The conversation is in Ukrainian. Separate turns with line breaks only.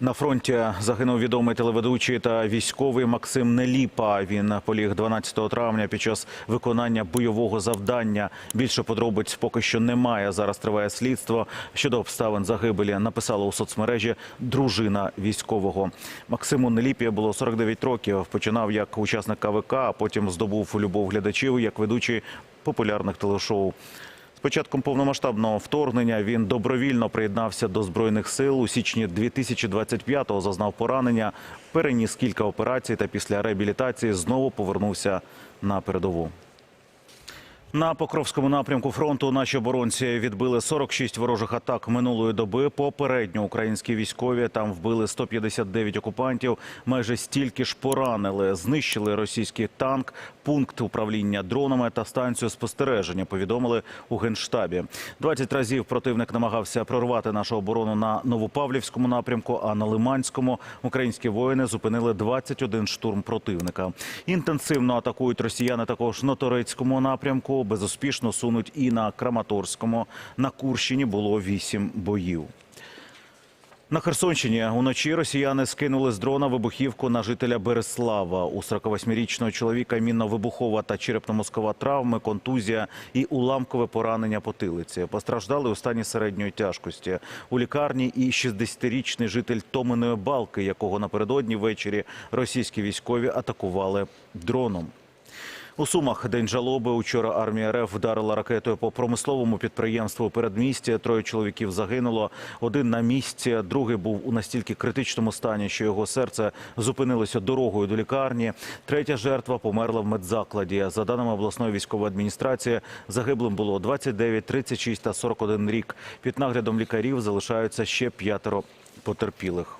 На фронті загинув відомий телеведучий та військовий Максим Неліпа. Він поліг 12 травня під час виконання бойового завдання. Більше подробиць поки що немає. Зараз триває слідство щодо обставин загибелі. Написала у соцмережі дружина військового. Максиму Неліпі було 49 років. Починав як учасник КВК, а потім здобув любов глядачів як ведучий популярних телешоу. Початком повномасштабного вторгнення він добровільно приєднався до збройних сил. У січні 2025-го зазнав поранення, переніс кілька операцій та після реабілітації знову повернувся на передову. На Покровському напрямку фронту наші оборонці відбили 46 ворожих атак минулої доби. Попередньо українські військові там вбили 159 окупантів. Майже стільки ж поранили. Знищили російський танк, пункт управління дронами та станцію спостереження. Повідомили у генштабі. 20 разів противник намагався прорвати нашу оборону на Новопавлівському напрямку. А на Лиманському українські воїни зупинили 21 штурм противника. Інтенсивно атакують росіяни також на Торецькому напрямку. Безуспішно сунуть і на Краматорському. На Курщині було 8 боїв. На Херсонщині уночі росіяни скинули з дрона вибухівку на жителя Береслава. У 48-річного чоловіка мінно-вибухова та черепно-мозкова травми, контузія і уламкове поранення потилиці. Постраждали у стані середньої тяжкості. У лікарні і 60-річний житель Томиної балки, якого напередодні ввечері російські військові атакували дроном. У Сумах день жалоби. Учора армія РФ вдарила ракетою по промисловому підприємству передмісті. Троє чоловіків загинуло. Один на місці, другий був у настільки критичному стані, що його серце зупинилося дорогою до лікарні. Третя жертва померла в медзакладі. За даними обласної військової адміністрації, загиблим було 29, 36 та 41 рік. Під наглядом лікарів залишаються ще п'ятеро потерпілих.